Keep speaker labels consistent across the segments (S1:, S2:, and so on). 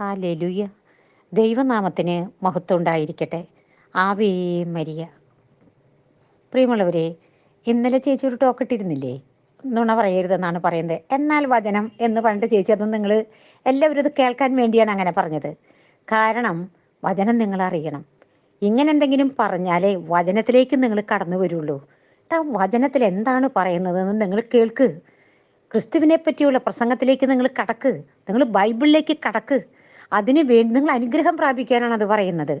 S1: ഹാലലുയ. ദൈവനാമത്തിന് മഹത്വം ഉണ്ടായിരിക്കട്ടെ ആവേ മരിയ. പ്രിയമുള്ളവരെ ഇന്നലെ ചേച്ചി ഒരു ടോക്ക് ഇട്ടിരുന്നില്ലേ? നുണ പറയരുതെന്നാണ് പറയുന്നത്. എന്നാൽ വചനം എന്ന് പറഞ്ഞിട്ട് ചേച്ചി അത് നിങ്ങൾ എല്ലാവരും ഇത് കേൾക്കാൻ വേണ്ടിയാണ് അങ്ങനെ പറഞ്ഞത്. കാരണം വചനം നിങ്ങൾ അറിയണം. ഇങ്ങനെ എന്തെങ്കിലും പറഞ്ഞാലേ വചനത്തിലേക്ക് നിങ്ങൾ കടന്നു വരുള്ളൂ. ആ വചനത്തിൽ എന്താണ് പറയുന്നതെന്ന് നിങ്ങൾ കേൾക്ക്. ക്രിസ്തുവിനെ പറ്റിയുള്ള പ്രസംഗത്തിലേക്ക് നിങ്ങൾ കടക്ക്. നിങ്ങൾ ബൈബിളിലേക്ക് കടക്ക്. അതിന് വേണ്ടി നിങ്ങൾ അനുഗ്രഹം പ്രാപിക്കാനാണ് അത് പറയുന്നത്.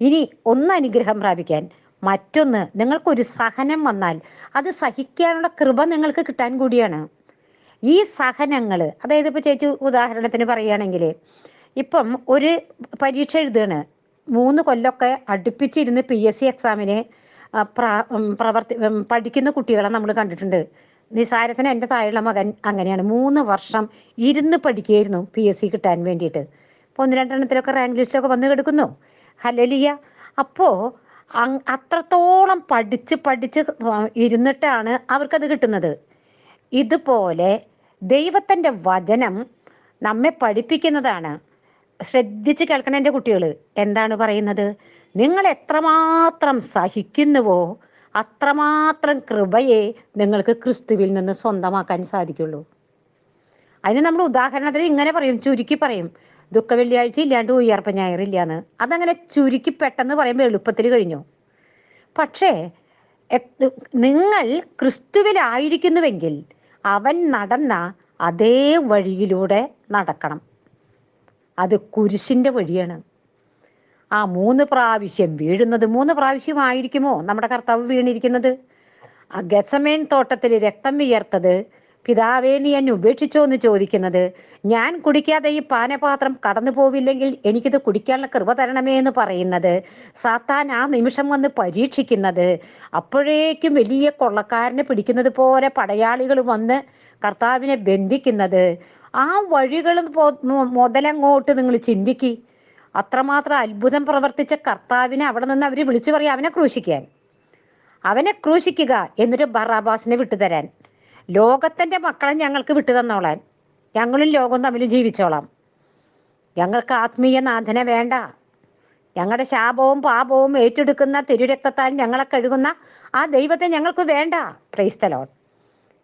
S1: ഇനി ഒന്ന് അനുഗ്രഹം പ്രാപിക്കാൻ. മറ്റൊന്ന് നിങ്ങൾക്കൊരു സഹനം വന്നാൽ അത് സഹിക്കാനുള്ള കൃപ നിങ്ങൾക്ക് കിട്ടാൻ കൂടിയാണ്. ഈ സഹനങ്ങൾ അതായത് ഇപ്പോൾ ചേച്ചി ഉദാഹരണത്തിന് പറയുകയാണെങ്കിൽ ഇപ്പം ഒരു പരീക്ഷ എഴുതുകയാണ് മൂന്ന് കൊല്ലമൊക്കെ അടുപ്പിച്ചിരുന്ന് പി എസ് സി എക്സാമിന് പ്രവർത്തി പഠിക്കുന്ന കുട്ടികളെ നമ്മൾ കണ്ടിട്ടുണ്ട്. നിസാരത്തിന് എന്റെ താഴെയുള്ള മകൻ അങ്ങനെയാണ്. മൂന്ന് വർഷം ഇരുന്ന് പഠിക്കുകയായിരുന്നു പി എസ് സി കിട്ടാൻ വേണ്ടിയിട്ട്. ഒന്ന് രണ്ടെണ്ണത്തിലൊക്കെ റാങ്ക് ലിസ്റ്റിലൊക്കെ വന്ന് കിടക്കുന്നു. ഹലലിയ അപ്പോൾ അത്രത്തോളം പഠിച്ച് പഠിച്ച് ഇരുന്നിട്ടാണ് അവർക്കത് കിട്ടുന്നത്. ഇതുപോലെ ദൈവത്തിന്റെ വചനം നമ്മെ പഠിപ്പിക്കുന്നതാണ്. ശ്രദ്ധിച്ച് കേൾക്കണം എന്റെ കുട്ടികൾ എന്താണ് പറയുന്നത്? നിങ്ങൾ എത്രമാത്രം സഹിക്കുന്നുവോ അത്രമാത്രം കൃപയെ നിങ്ങൾക്ക് ക്രിസ്തുവിൽ നിന്ന് സ്വന്തമാക്കാൻ സാധിക്കുള്ളൂ. അതിന് നമ്മൾ ഉദാഹരണത്തിന് ഇങ്ങനെ പറയും ചുരുക്കി പറയും. ദുഃഖ വെള്ളിയാഴ്ച ഇല്ലാണ്ട് ഉയർപ്പ ഞായറില്ലാന്ന്. അതങ്ങനെ ചുരുക്കി പെട്ടെന്ന് പറയുമ്പോൾ എളുപ്പത്തിൽ കഴിഞ്ഞു. പക്ഷേ നിങ്ങൾ ക്രിസ്തുവിലായിരിക്കുന്നുവെങ്കിൽ അവൻ നടന്ന അതേ വഴിയിലൂടെ നടക്കണം. അത് കുരിശിന്റെ വഴിയാണ്. ആ മൂന്ന് പ്രാവശ്യം വീഴുന്നത് മൂന്ന് പ്രാവശ്യമായിരിക്കുമോ നമ്മുടെ കർത്താവ് വീണിരിക്കുന്നത്? ആ ഗസമേൻ തോട്ടത്തിൽ രക്തം വിയർത്തത് പിതാവേ നീ എന്നെ ഉപേക്ഷിച്ചോ എന്ന് ചോദിക്കുന്നത്. ഞാൻ കുടിക്കാതെ ഈ പാനപാത്രം കടന്നു പോവില്ലെങ്കിൽ എനിക്കിത് കുടിക്കാനുള്ള കൃപ തരണമേ എന്ന് പറയുന്നത്. സാത്താൻ ആ നിമിഷം വന്ന് പരീക്ഷിക്കുന്നത്. അപ്പോഴേക്കും വലിയ കൊള്ളക്കാരനെ പിടിക്കുന്നത് പോലെ പടയാളികൾ വന്ന് കർത്താവിനെ ബന്ധിക്കുന്നത്. ആ വഴികൾ മുതലങ്ങോട്ട് നിങ്ങൾ ചിന്തിക്കി. അത്രമാത്രം അത്ഭുതം പ്രവർത്തിച്ച കർത്താവിനെ അവിടെ നിന്ന് അവർ വിളിച്ചു പറയും അവനെ ക്രൂശിക്കാൻ. അവനെ ക്രൂശിക്കുക എന്നൊരു ബറാബാസിനെ വിട്ടുതരാൻ. ലോകത്തിന്റെ മക്കളെ ഞങ്ങൾക്ക് വിട്ടു തന്നോളാൻ. ഞങ്ങളും ലോകം തമ്മിൽ ജീവിച്ചോളാം. ഞങ്ങൾക്ക് ആത്മീയ നാഥനെ വേണ്ട. ഞങ്ങളുടെ ശാപവും പാപവും ഏറ്റെടുക്കുന്ന തിരുരക്തത്താൽ ഞങ്ങളെ കഴുകുന്ന ആ ദൈവത്തെ ഞങ്ങൾക്ക് വേണ്ട. ക്രൈസ്തലോൺ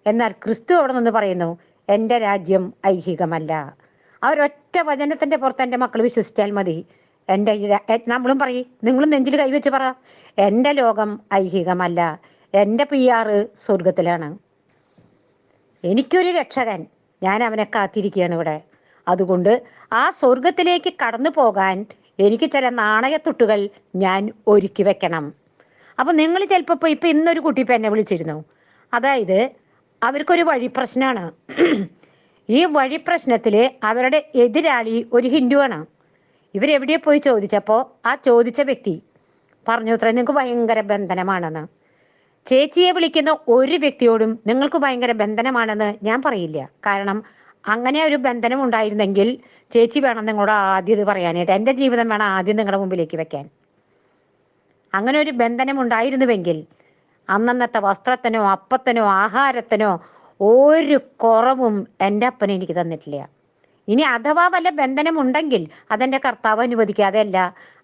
S1: എന്നാൽ ക്രിസ്തു അവിടെ നിന്ന് പറയുന്നു എന്റെ രാജ്യം ഐഹികമല്ല. ആ ഒരൊറ്റ വചനത്തിന്റെ പുറത്ത് എന്റെ മക്കൾ വിശ്വസിച്ചാൽ മതി. എന്റെ നമ്മളും പറയും. നിങ്ങളും നെഞ്ചിൽ കൈവച്ച് പറ. എന്റെ ലോകം ഐഹികമല്ല. എന്റെ പി ആറ് സ്വർഗത്തിലാണ് എനിക്കൊരു രക്ഷകൻ. ഞാൻ അവനെ കാത്തിരിക്കുകയാണ് ഇവിടെ. അതുകൊണ്ട് ആ സ്വർഗത്തിലേക്ക് കടന്നു പോകാൻ എനിക്ക് ചില നാണയത്തുട്ടുകൾ ഞാൻ ഒരുക്കി വെക്കണം. അപ്പം നിങ്ങൾ ചിലപ്പോൾ ഇപ്പോൾ ഇപ്പം ഇന്നൊരു കുട്ടി ഇപ്പം എന്നെ വിളിച്ചിരുന്നു. അതായത് അവർക്കൊരു വഴി പ്രശ്നമാണ് ഈ വഴി പ്രശ്നത്തിൽ അവരുടെ എതിരാളി ഒരു ഹിന്ദുവാണ്. ഇവരെവിടെ പോയി ചോദിച്ചപ്പോൾ ആ ചോദിച്ച വ്യക്തി പറഞ്ഞു അത്ര നിങ്ങൾക്ക് ഭയങ്കര ബന്ധനമാണെന്ന്. ചേച്ചിയെ വിളിക്കുന്ന ഒരു വ്യക്തിയോടും നിങ്ങൾക്ക് ഭയങ്കര ബന്ധനമാണെന്ന് ഞാൻ പറയില്ല. കാരണം അങ്ങനെ ഒരു ബന്ധനം ഉണ്ടായിരുന്നെങ്കിൽ ചേച്ചി വേണം നിങ്ങളോട് ആദ്യം ഇത് പറയാനായിട്ട്. എന്റെ ജീവിതം വേണം ആദ്യം നിങ്ങളുടെ മുമ്പിലേക്ക് വെക്കാൻ. അങ്ങനെ ഒരു ബന്ധനം ഉണ്ടായിരുന്നുവെങ്കിൽ അന്നന്നത്തെ വസ്ത്രത്തിനോ അപ്പത്തിനോ ആഹാരത്തിനോ ഒരു കുറവും എന്റെ അപ്പൻ എനിക്ക് തന്നിട്ടില്ല. ഇനി അഥവാ വല്ല ബന്ധനമുണ്ടെങ്കിൽ അതെന്റെ കർത്താവ് അനുവദിക്കാതെ അല്ല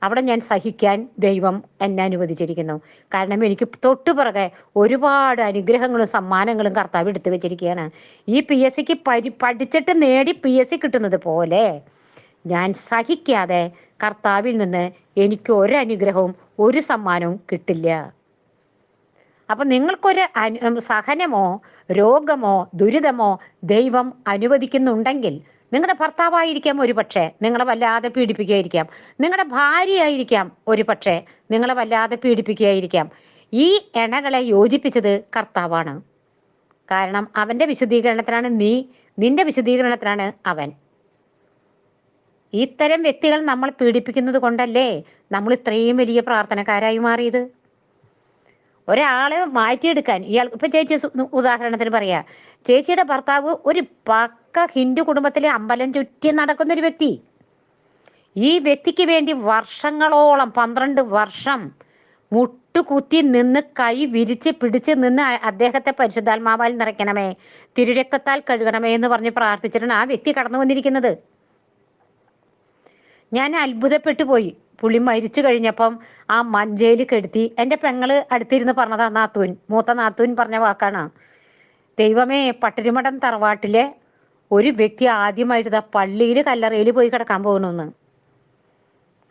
S1: അവിടെ ഞാൻ സഹിക്കാൻ ദൈവം എന്നെ അനുവദിച്ചിരിക്കുന്നു. കാരണം എനിക്ക് തൊട്ടുപിറകെ ഒരുപാട് അനുഗ്രഹങ്ങളും സമ്മാനങ്ങളും കർത്താവ് എടുത്തു വെച്ചിരിക്കുകയാണ്. ഈ പി എസ് സിക്ക് പരി പഠിച്ചിട്ട് നേടി പി എസ് സി കിട്ടുന്നത് പോലെ ഞാൻ സഹിക്കാതെ കർത്താവിൽ നിന്ന് എനിക്ക് ഒരു അനുഗ്രഹവും ഒരു സമ്മാനവും കിട്ടില്ല. അപ്പം നിങ്ങൾക്കൊരു സഹനമോ രോഗമോ ദുരിതമോ ദൈവം അനുവദിക്കുന്നുണ്ടെങ്കിൽ നിങ്ങളുടെ ഭർത്താവായിരിക്കാം ഒരു പക്ഷേ നിങ്ങളെ വല്ലാതെ പീഡിപ്പിക്കുകയായിരിക്കാം. നിങ്ങളുടെ ഭാര്യയായിരിക്കാം ഒരു പക്ഷേ നിങ്ങളെ വല്ലാതെ പീഡിപ്പിക്കുകയായിരിക്കാം. ഈ എണകളെ യോജിപ്പിച്ചത് കർത്താവാണ്. കാരണം അവന്റെ വിശദീകരണത്തിനാണ് നീ നിന്റെ വിശദീകരണത്തിനാണ് അവൻ. ഇത്തരം വ്യക്തികൾ നമ്മൾ പീഡിപ്പിക്കുന്നത് കൊണ്ടല്ലേ നമ്മൾ ഇത്രയും വലിയ പ്രാർത്ഥനക്കാരായി മാറിയത്? ഒരാളെ മാറ്റിയെടുക്കാൻ ഇയാൾ ഇപ്പൊ ചേച്ചി ഉദാഹരണത്തിന് പറയാ ചേച്ചിയുടെ ഭർത്താവ് ഒരു പക്ക ഹിന്ദു കുടുംബത്തിലെ അമ്പലം ചുറ്റി നടക്കുന്ന ഒരു വ്യക്തി. ഈ വ്യക്തിക്ക് വേണ്ടി വർഷങ്ങളോളം പന്ത്രണ്ട് വർഷം മുട്ടുകുത്തി നിന്ന് കൈ വിരിച്ച് പിടിച്ച് നിന്ന് അദ്ദേഹത്തെ പരിശുദ്ധാത്മാവാൽ നിറയ്ക്കണമേ തിരുരക്തത്താൽ കഴുകണമേ എന്ന് പറഞ്ഞ് പ്രാർത്ഥിച്ചിട്ടാണ് ആ വ്യക്തി കടന്നു വന്നിരിക്കുന്നത് ഞാൻ അത്ഭുതപ്പെട്ടു പോയി. പുള്ളി മരിച്ചു കഴിഞ്ഞപ്പം ആ മഞ്ചയിൽ കെടുത്തി. എന്റെ പെങ്ങൾ അടുത്തിരുന്ന് പറഞ്ഞതാ നാത്തൂൻ. മൂത്ത നാത്തൂൻ പറഞ്ഞ വാക്കാണ്. ദൈവമേ പട്ടിരിമടം തറവാട്ടിലെ ഒരു വ്യക്തി ആദ്യമായിട്ട് ഇതാ പള്ളിയിൽ കല്ലറയിൽ പോയി കിടക്കാൻ പോകണമെന്ന്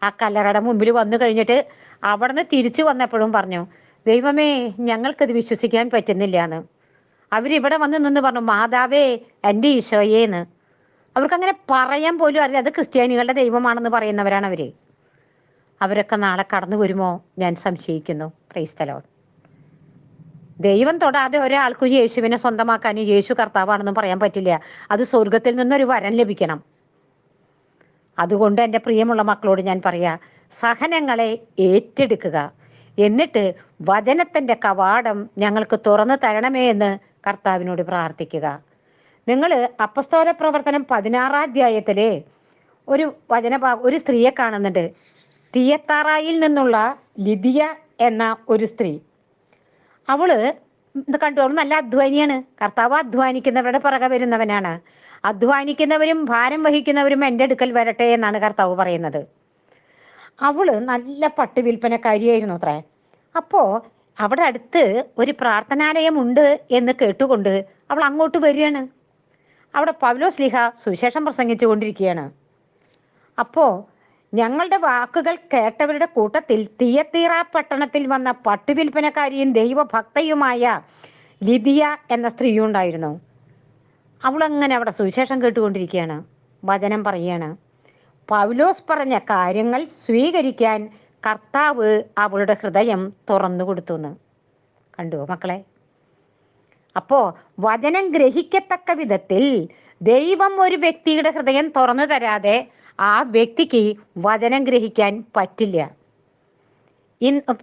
S1: ആ കല്ലറയുടെ മുമ്പിൽ വന്നു കഴിഞ്ഞിട്ട് അവിടുന്ന് തിരിച്ചു വന്നപ്പോഴും പറഞ്ഞു ദൈവമേ ഞങ്ങൾക്കത് വിശ്വസിക്കാൻ പറ്റുന്നില്ല എന്ന് അവരിവിടെ വന്ന് നിന്ന് പറഞ്ഞു മാതാവേ എന്റെ ഈശോയേന്ന്. അവർക്കങ്ങനെ പറയാൻ പോലും അറിയില്ല. അത് ക്രിസ്ത്യാനികളുടെ ദൈവമാണെന്ന് പറയുന്നവരാണ് അവർ. അവരൊക്കെ നാളെ കടന്നു വരുമോ ഞാൻ സംശയിക്കുന്നു. ക്രൈസ്തലോൺ ദൈവം തൊടാതെ ഒരാൾക്കും യേശുവിനെ സ്വന്തമാക്കാനും യേശു കർത്താവാണെന്നും പറയാൻ പറ്റില്ല. അത് സ്വർഗത്തിൽ നിന്നൊരു വരം ലഭിക്കണം. അതുകൊണ്ട് എന്റെ പ്രിയമുള്ള മക്കളോട് ഞാൻ പറയാ സഹനങ്ങളെ ഏറ്റെടുക്കുക. എന്നിട്ട് വചനത്തിന്റെ കവാടം ഞങ്ങൾക്ക് തുറന്നു തരണമേ എന്ന് കർത്താവിനോട് പ്രാർത്ഥിക്കുക. നിങ്ങൾ അപ്പസ്തോല പ്രവർത്തനം പതിനാറാം അധ്യായത്തിലെ ഒരു വചന ഒരു സ്ത്രീയെ കാണുന്നുണ്ട്. തീയത്താറായിൽ നിന്നുള്ള ലിതിയ എന്ന ഒരു സ്ത്രീ. അവൾ കണ്ടു അവൾ നല്ല അധ്വാനിയാണ്. കർത്താവ് അധ്വാനിക്കുന്നവരുടെ പുറകെ വരുന്നവനാണ്. അധ്വാനിക്കുന്നവരും ഭാരം വഹിക്കുന്നവരും എന്റെ അടുക്കൽ വരട്ടെ എന്നാണ് കർത്താവ് പറയുന്നത്. അവൾ നല്ല പട്ട് വിൽപ്പനക്കാരിയായിരുന്നു അത്രേ. അപ്പോ അവിടെ അടുത്ത് ഒരു പ്രാർത്ഥനാലയം ഉണ്ട് എന്ന് കേട്ടുകൊണ്ട് അവൾ അങ്ങോട്ട് വരികയാണ്. അവിടെ പൗലോസ് ലിഹ സുവിശേഷം പ്രസംഗിച്ചു കൊണ്ടിരിക്കുകയാണ്. അപ്പോ ഞങ്ങളുടെ വാക്കുകൾ കേട്ടവരുടെ കൂട്ടത്തിൽ തീയത്തീറ പട്ടണത്തിൽ വന്ന പട്ടുവിൽപ്പനക്കാരിയും ദൈവഭക്തയുമായ ലിതിയ എന്ന സ്ത്രീയുണ്ടായിരുന്നു അവളങ്ങനെ അവിടെ സുവിശേഷം കേട്ടുകൊണ്ടിരിക്കുകയാണ്? വചനം പറയുകയാണ്. പൗലോസ് പറഞ്ഞ കാര്യങ്ങൾ സ്വീകരിക്കാൻ കർത്താവ് അവളുടെ ഹൃദയം തുറന്നു കൊടുത്തു എന്ന് കണ്ടുവോ മക്കളെ? അപ്പോ വചനം ഗ്രഹിക്കത്തക്ക വിധത്തിൽ ദൈവം ഒരു വ്യക്തിയുടെ ഹൃദയം തുറന്നു തരാതെ ആ വ്യക്തിക്ക് വചനം ഗ്രഹിക്കാൻ പറ്റില്ല.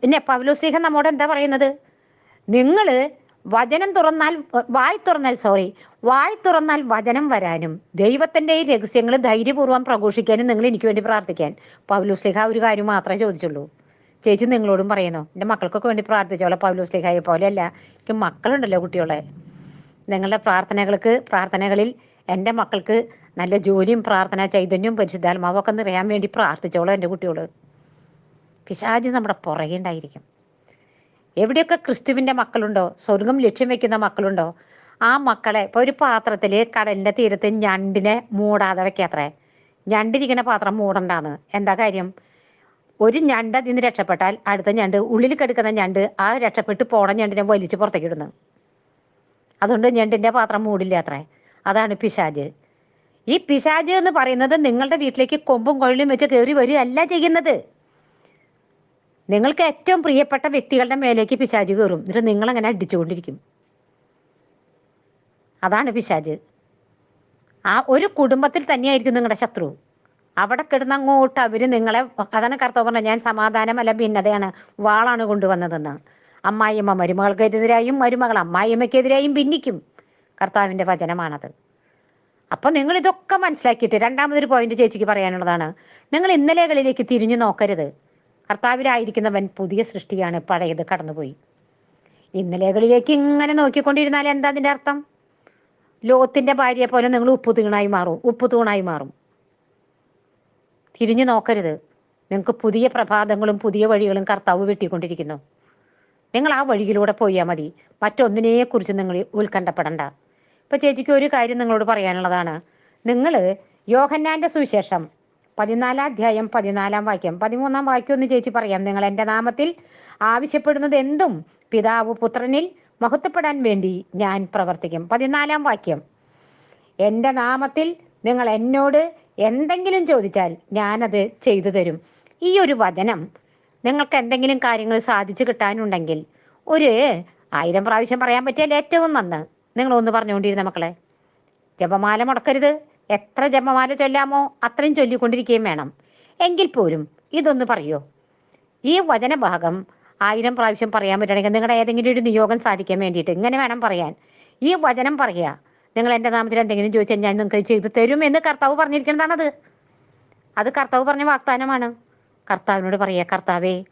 S1: പിന്നെ പൗലോസ്ലീഹ നമ്മോട് എന്താ പറയുന്നത്? നിങ്ങൾ വചനം തുറന്നാൽ വായി തുറന്നാൽ സോറി വായി തുറന്നാൽ വചനം വരാനും ദൈവത്തിന്റെ ഈ രഹസ്യങ്ങൾ ധൈര്യപൂർവം പ്രഘോഷിക്കാനും നിങ്ങൾ എനിക്ക് വേണ്ടി പ്രാർത്ഥിക്കാൻ. പൗലോസ്ലിഹ ഒരു കാര്യം മാത്രമേ ചോദിച്ചുള്ളൂ. ചേച്ചി നിങ്ങളോടും പറയുന്നു എന്റെ മക്കൾക്കൊക്കെ വേണ്ടി പ്രാർത്ഥിച്ചോളെ പൗലോസ്ലിഹയെ പോലെയല്ല എനിക്ക് മക്കളുണ്ടല്ലോ കുട്ടികളെ. നിങ്ങളുടെ പ്രാർത്ഥനകൾക്ക് പ്രാർത്ഥനകളിൽ എന്റെ മക്കൾക്ക് നല്ല ജോലിയും പ്രാർത്ഥന ചൈതന്യവും പരിശുദ്ധാത്മാവൊക്കെ നിറയാൻ വേണ്ടി പ്രാർത്ഥിച്ചോളൂ എന്റെ കുട്ടിയോട് പിശാജ് നമ്മുടെ പുറകെ ഉണ്ടായിരിക്കും. എവിടെയൊക്കെ ക്രിസ്തുവിന്റെ മക്കളുണ്ടോ സ്വർഗം ലക്ഷ്യം വെക്കുന്ന മക്കളുണ്ടോ ആ മക്കളെ ഇപ്പോൾ ഒരു പാത്രത്തിൽ കടലിന്റെ തീരത്ത് ഞണ്ടിനെ മൂടാതെ വെക്കാത്രേ. ഞണ്ടിരിക്കുന്ന പാത്രം മൂടണ്ടാന്ന്. എന്താ കാര്യം? ഒരു ഞണ്ട് അതിൽ നിന്ന് രക്ഷപ്പെട്ടാൽ അടുത്ത ഞണ്ട് ഉള്ളിൽ കിടക്കുന്ന ഞണ്ട് ആ രക്ഷപ്പെട്ട് പോണ ഞണ്ടിനെ വലിച്ച് പുറത്തേക്ക് ഇടുന്നു. അതുകൊണ്ട് ഞണ്ടിന്റെ പാത്രം മൂടില്ല അത്രേ അതാണ് പിശാജ്. ഈ പിശാജ് എന്ന് പറയുന്നത് നിങ്ങളുടെ വീട്ടിലേക്ക് കൊമ്പും കൊഴലും വെച്ച് കയറി വരികയല്ല ചെയ്യുന്നത്. നിങ്ങൾക്ക് ഏറ്റവും പ്രിയപ്പെട്ട വ്യക്തികളുടെ മേലേക്ക് പിശാജ് കയറും. എന്നിട്ട് നിങ്ങളങ്ങനെ അടിച്ചുകൊണ്ടിരിക്കും. അതാണ് പിശാജ്. ആ ഒരു കുടുംബത്തിൽ തന്നെയായിരിക്കും നിങ്ങളുടെ ശത്രു. അവിടെ കിടന്ന് അങ്ങോട്ട് അവർ നിങ്ങളെ അതാണ് കർത്താവ് പറഞ്ഞത് ഞാൻ സമാധാനമല്ല ഭിന്നതയാണ് വാളാണ് കൊണ്ടുവന്നതെന്ന്. അമ്മായിയമ്മ മരുമകൾക്കെതിരായും മരുമകൾ അമ്മായിയമ്മയ്ക്കെതിരായും ഭിന്നിക്കും. കർത്താവിന്റെ വചനമാണത്. അപ്പൊ നിങ്ങൾ ഇതൊക്കെ മനസ്സിലാക്കിയിട്ട് രണ്ടാമതൊരു പോയിന്റ് ചേച്ചിക്ക് പറയാനുള്ളതാണ്. നിങ്ങൾ ഇന്നലെകളിലേക്ക് തിരിഞ്ഞു നോക്കരുത്. കർത്താവിലായിരിക്കുന്നവൻ പുതിയ സൃഷ്ടിയാണ് പഴയത് കടന്നുപോയി. ഇന്നലെകളിലേക്ക് ഇങ്ങനെ നോക്കിക്കൊണ്ടിരുന്നാൽ എന്താ അതിന്റെ അർത്ഥം? ലോത്തിന്റെ ഭാര്യയെ പോലെ നിങ്ങൾ ഉപ്പു തൂണായി മാറും ഉപ്പു തൂണായി മാറും. തിരിഞ്ഞു നോക്കരുത്. നിങ്ങൾക്ക് പുതിയ പ്രഭാതങ്ങളും പുതിയ വഴികളും കർത്താവ് വെട്ടിക്കൊണ്ടിരിക്കുന്നു. നിങ്ങൾ ആ വഴിയിലൂടെ പോയാൽ മതി. മറ്റൊന്നിനെക്കുറിച്ച് നിങ്ങൾ ഉത്കണ്ഠപ്പെടണ്ട. ഇപ്പൊ ചേച്ചിക്ക് ഒരു കാര്യം നിങ്ങളോട് പറയാനുള്ളതാണ്. നിങ്ങൾ യോഹന്നാന്റെ സുവിശേഷം പതിനാലാം അധ്യായം പതിനാലാം വാക്യം പതിമൂന്നാം വാക്യം ഒന്ന് ചേച്ചി പറയാം. നിങ്ങൾ എന്റെ നാമത്തിൽ ആവശ്യപ്പെടുന്നത് എന്തും പിതാവ് പുത്രനിൽ മഹത്വപ്പെടാൻ വേണ്ടി ഞാൻ പ്രവർത്തിക്കും. പതിനാലാം വാക്യം. എന്റെ നാമത്തിൽ നിങ്ങൾ എന്നോട് എന്തെങ്കിലും ചോദിച്ചാൽ ഞാനത് ചെയ്തു തരും. ഈ ഒരു വചനം നിങ്ങൾക്ക് എന്തെങ്കിലും കാര്യങ്ങൾ സാധിച്ചു കിട്ടാനുണ്ടെങ്കിൽ ഒരു ആയിരം പ്രാവശ്യം പറയാൻ പറ്റിയാൽ ഏറ്റവും നന്ന്. നിങ്ങളൊന്ന് പറഞ്ഞുകൊണ്ടിരുന്ന മക്കളെ ജപമാല മുടക്കരുത്. എത്ര ജപമാല ചൊല്ലാമോ അത്രയും ചൊല്ലിക്കൊണ്ടിരിക്കുകയും വേണം. എങ്കിൽ പോലും ഇതൊന്ന് പറയോ? ഈ വചനഭാഗം ആയിരം പ്രാവശ്യം പറയാൻ പറ്റുകയാണെങ്കിൽ നിങ്ങളുടെ ഏതെങ്കിലും ഒരു നിയോഗം സാധിക്കാൻ വേണ്ടിയിട്ട് ഇങ്ങനെ വേണം പറയാൻ. ഈ വചനം പറയുക. നിങ്ങൾ എന്റെ നാമത്തിൽ എന്തെങ്കിലും ചോദിച്ചാൽ ഞാൻ നിങ്ങൾക്ക് ചെയ്തു തരും എന്ന് കർത്താവ് പറഞ്ഞിരിക്കുന്നതാണത്. അത് കർത്താവ് പറഞ്ഞ വാഗ്ദാനമാണ്. കർത്താവിനോട് പറയുക കർത്താവേ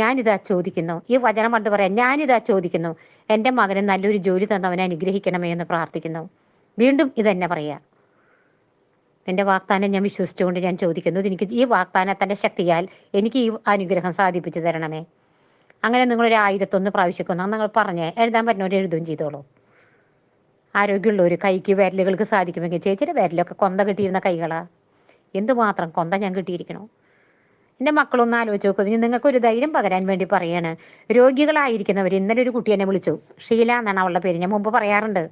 S1: ഞാനിതാ ചോദിക്കുന്നു. ഈ വചനം കൊണ്ട് പറയാം ഞാനിതാ ചോദിക്കുന്നു. എന്റെ മകന് നല്ലൊരു ജോലി തന്നവനെ അനുഗ്രഹിക്കണമേ എന്ന് പ്രാർത്ഥിക്കുന്നു. വീണ്ടും ഇതന്നെ പറയാ. എന്റെ വാഗ്ദാനം ഞാൻ വിശ്വസിച്ചുകൊണ്ട് ഞാൻ ചോദിക്കുന്നു. എനിക്ക് ഈ വാഗ്ദാനത്തിന്റെ ശക്തിയാൽ എനിക്ക് ഈ അനുഗ്രഹം സാധിപ്പിച്ചു തരണമേ. അങ്ങനെ നിങ്ങളൊരു ആയിരത്തൊന്ന് പ്രാവശ്യമൊക്കെ നിങ്ങൾ പറഞ്ഞേ എഴുതാൻ പറ്റുന്നവർ എഴുതുകയും ചെയ്തോളൂ. ഒരു കൈക്ക് വിരലുകൾക്ക് സാധിക്കുമെങ്കിൽ ചേച്ചിയുടെ വിരലൊക്കെ കൊന്ത കിട്ടിയിരുന്ന കൈകളാ. എന്തുമാത്രം കൊന്ത ഞാൻ കിട്ടിയിരിക്കണോ? എന്റെ മക്കളൊന്ന് ആലോചിച്ച് നിങ്ങൾക്ക് ഒരു ധൈര്യം പകരാൻ വേണ്ടി പറയാണ്. രോഗികളായിരിക്കുന്നവർ ഇന്നലെ ഒരു കുട്ടി എന്നെ വിളിച്ചു. ഷീല എന്നാണ് അവളുടെ പേര്. ഞാൻ മുമ്പ് പറയാറുണ്ട്.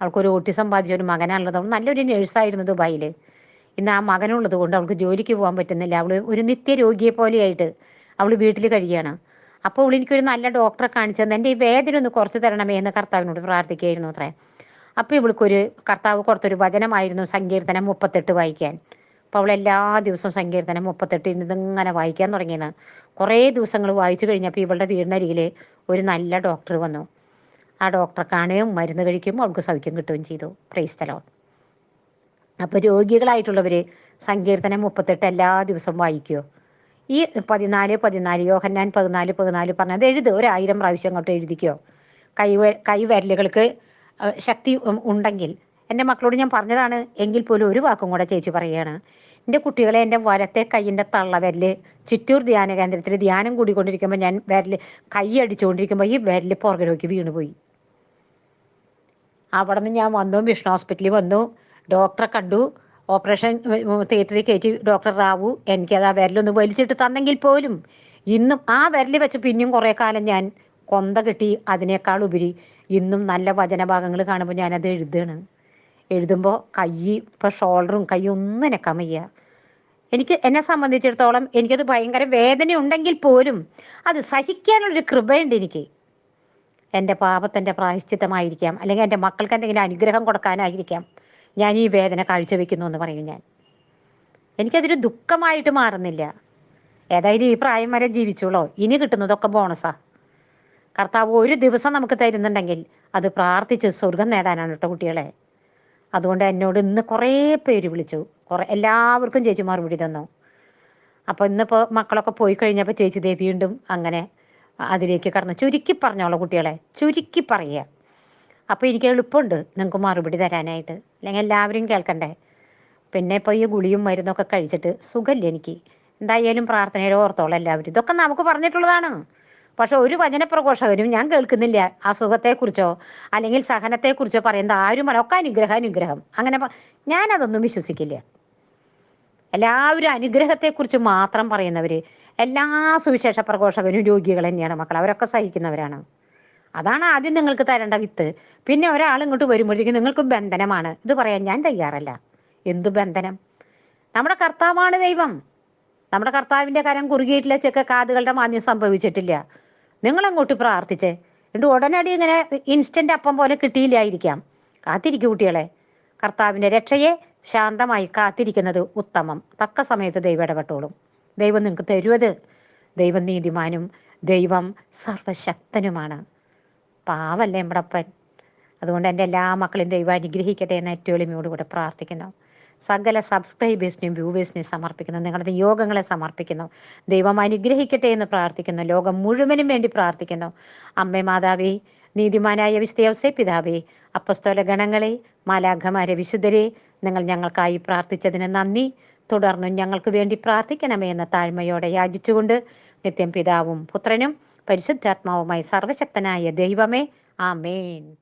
S1: അവൾക്കൊരു ഓട്ടിസം സമ്പാദിച്ച ഒരു മകനാണുള്ളത്. അവൾ നല്ലൊരു നേഴ്സായിരുന്നു ദുബായിൽ ഇന്ന് ആ മകനുള്ളത് കൊണ്ട് അവൾക്ക് ജോലിക്ക് പോകാൻ പറ്റുന്നില്ല. അവൾ ഒരു നിത്യരോഗിയെ പോലെയായിട്ട് അവൾ വീട്ടിൽ കഴിയുകയാണ് അപ്പോൾ അവൾ എനിക്കൊരു നല്ല ഡോക്ടറെ കാണിച്ചു തന്നെ. എന്റെ ഈ വേദന ഒന്ന് കുറച്ച് തരണമേ എന്ന് കർത്താവിനോട് പ്രാർത്ഥിക്കുകയായിരുന്നു അത്രേ. അപ്പോൾ ഇവൾക്കൊരു കർത്താവ് കൊടുത്തൊരു വചനമായിരുന്നു സങ്കീർത്തനം മുപ്പത്തെട്ട് വായിക്കാൻ. അപ്പോൾ അവൾ എല്ലാ ദിവസവും സങ്കീർത്തനം മുപ്പത്തെട്ട് ഇതിങ്ങനെ വായിക്കാൻ തുടങ്ങിയെന്ന്. കുറേ ദിവസങ്ങൾ വായിച്ചു കഴിഞ്ഞപ്പോൾ ഇവളുടെ വീടിനരികിൽ ഒരു നല്ല ഡോക്ടർ വന്നു. ആ ഡോക്ടറെ കാണുകയും മരുന്ന് കഴിക്കും അവൾക്ക് സൗഖ്യം കിട്ടുകയും ചെയ്തു. പ്രൈസ്തലോ. അപ്പോൾ രോഗികളായിട്ടുള്ളവർ സങ്കീർത്തനം മുപ്പത്തെട്ട് എല്ലാ ദിവസവും വായിക്കുമോ ഈ പതിനാല് പതിനാല് യോഹന്നാൻ പതിനാല് പതിനാല് പറഞ്ഞത് എഴുത്. ഒരായിരം പ്രാവശ്യം അങ്ങോട്ട് എഴുതിക്കോ. കൈ കൈവരലുകൾക്ക് ശക്തി ഉണ്ടെങ്കിൽ എന്റെ മക്കളോട് ഞാൻ പറഞ്ഞതാണ് എങ്കിൽ പോലും ഒരു വാക്കും കൂടെ ചേച്ചി പറയുകയാണ്. എന്റെ കുട്ടികളെ എന്റെ വലത്തെ കൈയിന്റെ തള്ളവരൽ ചിറ്റൂർ ധ്യാന കേന്ദ്രത്തിൽ ധ്യാനം കൂടിക്കൊണ്ടിരിക്കുമ്പോൾ ഞാൻ വിരൽ കൈ അടിച്ചുകൊണ്ടിരിക്കുമ്പോൾ ഈ വിരൽ നോക്കി വീണുപോയി അവിടെ നിന്ന് ഞാൻ വന്നു വിഷ്ണു ഹോസ്പിറ്റലിൽ വന്നു. ഡോക്ടറെ കണ്ടു. ഓപ്പറേഷൻ തിയേറ്ററിൽ കയറ്റി ഡോക്ടർ റാവു എനിക്കത് ആ വിരലൊന്ന് വലിച്ചിട്ട് തന്നെങ്കിൽ പോലും ഇന്നും ആ വിരൽ വെച്ച് പിന്നെയും കുറേ കാലം ഞാൻ കൊന്ത കിട്ടി അതിനേക്കാൾ ഉപരി ഇന്നും നല്ല വചനഭാഗങ്ങൾ കാണുമ്പോൾ ഞാനത് എഴുതുകയാണ്. എഴുതുമ്പോൾ കൈ ഇപ്പോൾ ഷോൾഡറും കൈ ഒന്നും എനക്കാൻ വയ്യ. എനിക്ക് എന്നെ സംബന്ധിച്ചിടത്തോളം എനിക്കത് ഭയങ്കര വേദന ഉണ്ടെങ്കിൽ പോലും അത് സഹിക്കാനുള്ളൊരു കൃപയുണ്ട് എനിക്ക്. എന്റെ പാപത്തിന്റെ പ്രായശ്ചിത്തമായിരിക്കാം. അല്ലെങ്കിൽ എന്റെ മക്കൾക്ക് എന്തെങ്കിലും അനുഗ്രഹം കൊടുക്കാനായിരിക്കാം ഞാൻ ഈ വേദന കാഴ്ചവെക്കുന്നു എന്ന് പറയും ഞാൻ. എനിക്കതൊരു ദുഃഖമായിട്ട് മാറുന്നില്ല. ഏതായാലും ഈ പ്രായം വരെ ജീവിച്ചോളോ. ഇനി കിട്ടുന്നതൊക്കെ ബോണസാ. കർത്താവ് ഒരു ദിവസം നമുക്ക് തരുന്നുണ്ടെങ്കിൽ അത് പ്രാർത്ഥിച്ച് സ്വർഗം നേടാനാണ് കേട്ടോ കുട്ടികളെ. അതുകൊണ്ട് എന്നോട് ഇന്ന് കുറേ പേര് വിളിച്ചു. കുറേ എല്ലാവർക്കും ചേച്ചി മറുപടി തന്നു. അപ്പോൾ ഇന്നിപ്പോൾ മക്കളൊക്കെ പോയി കഴിഞ്ഞപ്പോൾ ചേച്ചി ദേ വീണ്ടും അങ്ങനെ അതിലേക്ക് കടന്നു. ചുരുക്കി പറഞ്ഞോളൂ കുട്ടികളെ ചുരുക്കി പറയുക. അപ്പോൾ എനിക്ക് എളുപ്പമുണ്ട് നിങ്ങൾക്ക് മറുപടി തരാനായിട്ട്. അല്ലെങ്കിൽ എല്ലാവരും കേൾക്കണ്ടേ? പിന്നെ ഇപ്പോൾ ഈ ഗുളിയും മരുന്നൊക്കെ കഴിച്ചിട്ട് സുഖമില്ല എനിക്ക്. എന്തായാലും പ്രാർത്ഥനയിൽ ഓർത്തോളം എല്ലാവരും. ഇതൊക്കെ നമുക്ക് പറഞ്ഞിട്ടുള്ളതാണ്. പക്ഷെ ഒരു വചനപ്രഘോഷകരും ഞാൻ കേൾക്കുന്നില്ല. അസുഖത്തെക്കുറിച്ചോ അല്ലെങ്കിൽ സഹനത്തെക്കുറിച്ചോ പറയുന്നത് ആരും ഒക്കെ അനുഗ്രഹം അനുഗ്രഹം. അങ്ങനെ ഞാനതൊന്നും വിശ്വസിക്കില്ല. എല്ലാവരും അനുഗ്രഹത്തെക്കുറിച്ച് മാത്രം പറയുന്നവർ എല്ലാ സുവിശേഷ പ്രഘോഷകരും രോഗികൾ തന്നെയാണ് മക്കൾ അവരൊക്കെ സഹിക്കുന്നവരാണ്. അതാണ് ആദ്യം നിങ്ങൾക്ക് തരേണ്ട വിത്ത്. പിന്നെ ഒരാൾ ഇങ്ങോട്ട് വരുമ്പോഴേക്കും നിങ്ങൾക്ക് ബന്ധനമാണ്. ഇത് പറയാൻ ഞാൻ തയ്യാറല്ല. എന്തു ബന്ധനം? നമ്മുടെ കർത്താവാണ് ദൈവം. നമ്മുടെ കർത്താവിന്റെ കരം കുറുകിയിട്ടില്ല ചെക്ക കാതുകളുടെ മാന്യം സംഭവിച്ചിട്ടില്ല. നിങ്ങളങ്ങോട്ട് പ്രാർത്ഥിച്ചേ? എന്നിട്ട് ഉടനടി ഇങ്ങനെ ഇൻസ്റ്റന്റ് അപ്പം പോലെ കിട്ടിയില്ലായിരിക്കാം. കാത്തിരിക്കും കുട്ടികളെ. കർത്താവിന്റെ രക്ഷയെ ശാന്തമായി കാത്തിരിക്കുന്നത് ഉത്തമം. തക്ക സമയത്ത് ദൈവം ഇടപെട്ടോളും. ദൈവം നിങ്ങൾക്ക് തരുവത്. ദൈവം നീതിമാനും ദൈവം സർവശക്തനുമാണ്. പാവല്ലേ നമ്മുടെ അതുകൊണ്ട് എന്റെ എല്ലാ മക്കളും ദൈവം അനുഗ്രഹിക്കട്ടെ എന്ന് ഏറ്റവും എളിമയോടുകൂടെ പ്രാർത്ഥിക്കുന്നു. സകല സബ്സ്ക്രൈബേഴ്സിനെയും വ്യൂവേഴ്സിനെയും സമർപ്പിക്കുന്നു. നിങ്ങളുടെ യോഗങ്ങളെ സമർപ്പിക്കുന്നു. ദൈവം അനുഗ്രഹിക്കട്ടെ എന്ന് പ്രാർത്ഥിക്കുന്നു. ലോകം മുഴുവനും വേണ്ടി പ്രാർത്ഥിക്കുന്നു. അമ്മേ മാതാവേ നീതിമാനായ വിസ്തയവസെ പിതാവേ അപ്പസ്തോല ഗണങ്ങളെ മാലാഘമാരെ വിശുദ്ധരെ നിങ്ങൾ ഞങ്ങൾക്കായി പ്രാർത്ഥിച്ചതിന് നന്ദി. തുടർന്നും ഞങ്ങൾക്ക് വേണ്ടി പ്രാർത്ഥിക്കണമേ എന്ന താഴ്മയോടെ യാചിച്ചുകൊണ്ട് നിത്യം പിതാവും പുത്രനും പരിശുദ്ധാത്മാവുമായി സർവശക്തനായ ദൈവമേ ആമേൻ.